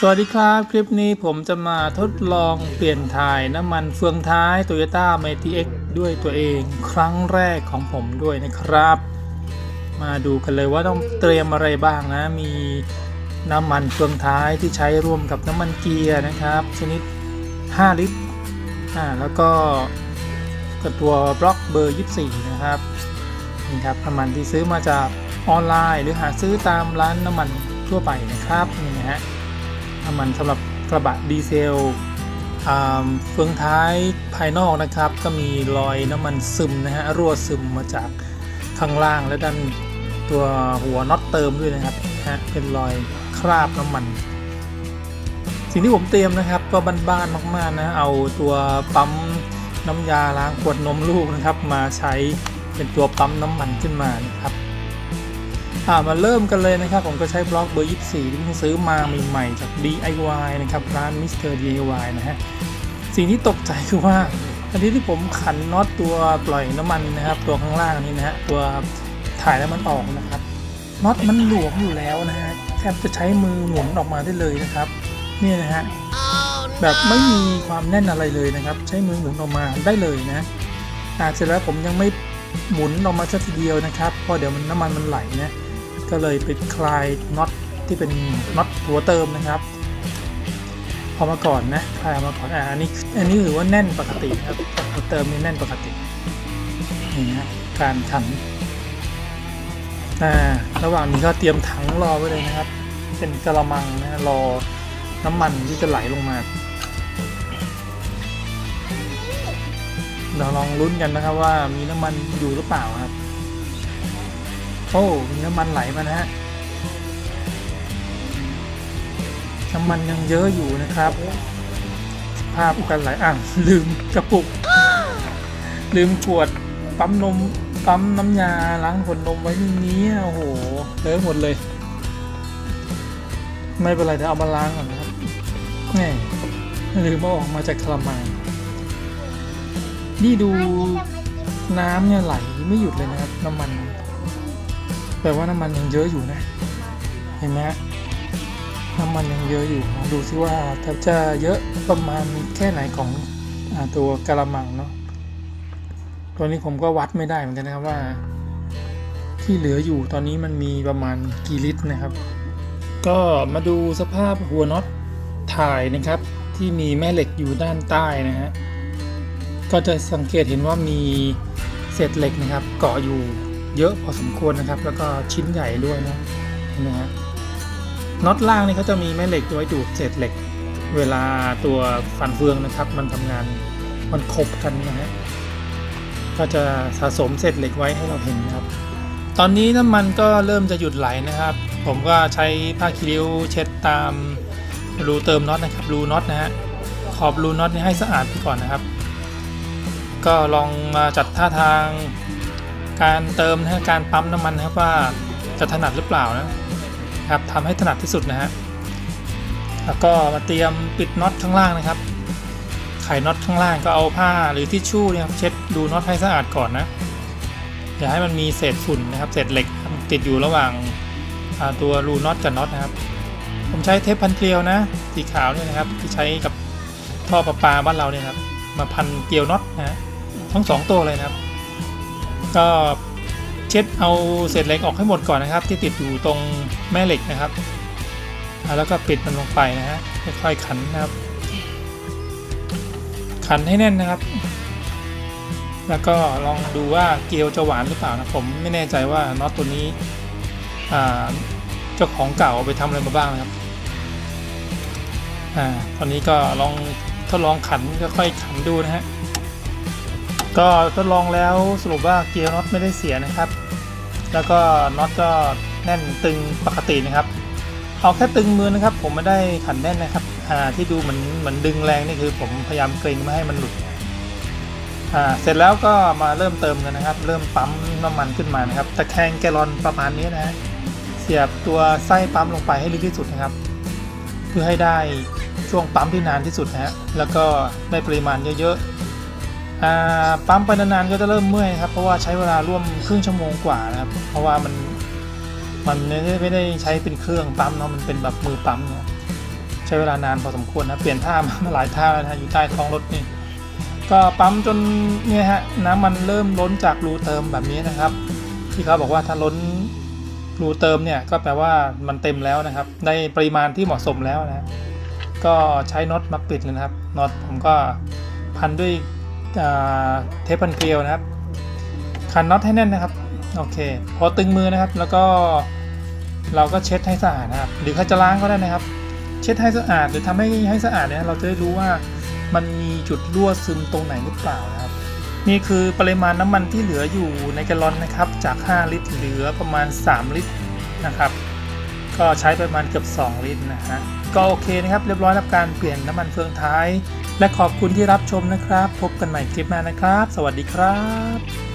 สวัสดีครับ คลิปนี้ผมจะมาทดลองเปลี่ยนถ่ายน้ำมันเฟืองท้าย Toyota m a t i X ด้วยตัวเองครั้งแรกของผมด้วยนะครับ มาดูกันเลยว่าต้องเตรียมอะไรบ้างนะ มีน้ำมันเฟืองท้ายที่ใช้ร่วมกับน้ำมันเกียร์นะครับ ชนิด 5 ลิตรอ่าแล้วก็กับตัวบล็อกเบอร์ 24 นะครับนี่ครับน้ำมันที่ซื้อมาจากออนไลน์ หรือหาซื้อตามร้านน้ำมันทั่วไปนะครับนี่นะฮะ น้ำมันสำหรับกระบะดีเซลเฟืองท้ายภายนอกนะครับ ก็มีรอยน้ำมันซึมนะฮะรั่วซึมมาจากข้างล่างและด้านตัวหัวน็อตเติมด้วยนะครับฮะเป็นรอยคราบน้ำมัน สิ่งที่ผมเตรียมนะครับ ก็บ้านๆมากๆนะเอาตัวปั๊มน้ำยาล้างขวดนมลูกนะครับ มาใช้เป็นตัวปั๊มน้ำมันขึ้นมานะครับ อ่ามาเริ่มกันเลยนะครับ ผมก็ใช้บล็อกเบอร์ 24 ที่เพิ่งซื้อมาใหม่ๆจาก DIY นะครับ ร้าน Mr. DIY นะฮะ สิ่งที่ตกใจคือว่าทันทีที่ผมขันน็อตตัวปล่อยน้ำมันนะครับ ตัวข้างล่างนี้นะฮะตัวถ่ายน้ำมันออกนะครับน็อตมันหลวมอยู่แล้วนะฮะแทบจะใช้มือหมุนออกมาได้เลยนะครับ เนี่ยนะฮะแบบไม่มีความแน่นอะไรเลยนะครับ ใช้มือหมุนออกมาได้เลยนะอ่าเสร็จแล้วผมยังไม่หมุนออกมาสักทีเดียวนะครับเพราะเดี๋ยวมันน้ำมันมันไหลนะ ก็เลยไปคลายน็อตที่เป็นน็อตหัวเติมนะครับเอามาก่อนนะคลายเอามาก่อนอ่าอันนี้อันนี้ถือว่าแน่นปกติครับหัวเติมนี่แน่นปกตินี่นะการขันอ่าระหว่างนี้ก็เตรียมถังรอไว้เลยนะครับ เป็นกระมังนะรอน้ำมันที่จะไหลลงมาเราลองลุ้นกันนะครับว่ามีน้ำมันอยู่หรือเปล่าครับ โอ้มีน้ำมันไหลมานะฮะน้ำมันยังเยอะอยู่นะครับ ภาพกันไหลอะลืมกระปุก ลืมขวดปั๊มนมปั๊มน้ำยาล้างขวดนมไว้ในนี้โอ้โหเลอะหมดเลย ไม่เป็นไรเดี๋ยวเอามาล้างก่อนนะครับแหมลืมเอาออกมาจากกระมังนี่ดูน้ำเนี่ยไหลไม่หยุดเลยนะครับ น้ำมัน แปลว่าน้ำมันยังเยอะอยู่นะ เห็นไหมน้ำมันยังเยอะอยู่ ดูซิว่าถ้าจะเยอะประมาณแค่ไหนของอตัวกระมังเนาะตัวนี้ผมก็วัดไม่ได้เหมือนกันนะครับว่า ที่เหลืออยู่ตอนนี้มันมีประมาณกี่ลิตรนะครับ ก็มาดูสภาพหัวน็อตถ่ายนะครับ ที่มีแม่เหล็กอยู่ด้านใต้นะฮะก็จะสังเกตเห็นว่ามีเศษเหล็กนะครับ เกาะอยู่ เยอะพอสมควรนะครับ แล้วก็ชิ้นใหญ่ด้วยนะนไหมฮะน็อตล่างนี่เขาจะมีแม่เหล็กไว้ดูดเศษเหล็ก เวลาตัวฟันเฟืองนะครับ มันทำงานมันคบกันนะฮะก็จะสะสมเศษเหล็กไว้ให้เราเห็นครับ ตอนนี้น้ำมันก็เริ่มจะหยุดไหลนะครับ ผมก็ใช้ผ้าคีริ้วเช็ดตามรูเติมน็อตนะครับรูน็อตนะฮะขอบรูน็อตนี่ให้สะอาดไปก่อนนะครับ ก็ลองมาจัดท่าทาง การเติมนะการปั๊มน้ำมันนะครับว่าจะถนัดหรือเปล่านะครับทำให้ถนัดที่สุดนะฮะแล้วก็มาเตรียมปิดน็อตข้างล่างนะครับ ไขน็อตข้างล่างก็เอาผ้าหรือทิชชู่เนี่ยครับเช็ดดูน็อตให้สะอาดก่อนนะอย่าให้มันมีเศษฝุ่นนะครับเศษเหล็กติดอยู่ระหว่างาตัวรูน็อตกับน็อตนะครับ ผมใช้เทปพันเกลียวนะ สีขาวเนี่ยนะครับที่ใช้กับท่อประปาบ้านเราเนี่ยครับ มาพันเกลียวน็อตนะฮะทั้งสองตัวเลยนะครับ ก็เช็ดเอาเศษเหล็กออกให้หมดก่อนนะครับ ที่ติดอยู่ตรงแม่เหล็กนะครับ แล้วก็ปิดมันลงไปนะฮะค่อยๆขันนะครับ ขันให้แน่นนะครับ แล้วก็ลองดูว่าเกลียวจะหวานหรือเปล่านะผมไม่แน่ใจว่าน็อตตัวนี้เจ้าของเก่าเอาไปทำอะไรมาบ้างนะครับอ่าตอนนี้ก็ลองทดลองขันค่อยๆขันดูนะฮะ ก็ทดลองแล้วสรุปว่าเกียร์น็อตไม่ได้เสียนะครับ แล้วก็น็อตก็แน่นตึงปกตินะครับ เอาแค่ตึงมือนะครับ ผมไม่ได้ขันแน่นนะครับอ่าที่ดูเหมือนเหมือนดึงแรงนี่คือ ผมพยายามเกรงไม่ให้มันหลุดอ่าเสร็จแล้วก็มาเริ่มเติมกันนะครับ เริ่มปั๊มน้ำมันขึ้นมานะครับตะแคงแกลลอนประมาณนี้นะฮะเสียบตัวไส้ปั๊มลงไปให้ลึกที่สุดนะครับ เพื่อให้ได้ช่วงปั๊มที่นานที่สุดนะฮะแล้วก็ได้ปริมาณเยอะๆ ปั๊มไปนานๆก็จะเริ่มเมื่อยครับเพราะว่าใช้เวลาร่วมครึ่งชั่วโมงกว่านะครับเพราะว่ามันมันไม่ได้ใช้เป็นเครื่องปั๊มเนาะมันเป็นแบบมือปั๊มเนี่ยใช้เวลานานพอสมควรนะเปลี่ยนท่ามาหลายท่าแล้วนะอยู่ใต้ท้องรถนี่ก็ปั๊มจนเนี่ยฮะน้ำมันเริ่มล้นจากรูเติมแบบนี้นะครับ ที่เขาบอกว่าถ้าล้นรูเติมเนี่ยก็แปลว่ามันเต็มแล้วนะครับ ได้ปริมาณที่เหมาะสมแล้วนะ ก็ใช้น็อตมาปิดเลยนะครับน็อตผมก็พันด้วย เทปพันเกลียวนะครับขันน็อตให้แน่นนะครับโอเค พอตึงมือนะครับ แล้วก็เราก็เช็ดให้สะอาดนะครับ หรือเขาจะล้างก็ได้นะครับ เช็ดให้สะอาดหรือทำให้ให้สะอาดเนี่ยเราจะได้รู้ว่ามันมีจุดรั่วซึมตรงไหนหรือเปล่านะครับ นี่คือปริมาณน้ำมันที่เหลืออยู่ในแกลลอนนะครับ จาก 5 ลิตรเหลือประมาณ 3 ลิตรนะครับ ก็ใช้ประมาณเกือบ 2 ลิตรนะฮะ ก็โอเคนะครับ เรียบร้อยแล้วการเปลี่ยนน้ำมันเฟืองท้าย และขอบคุณที่รับชมนะครับ พบกันใหม่คลิปหน้านะครับ สวัสดีครับ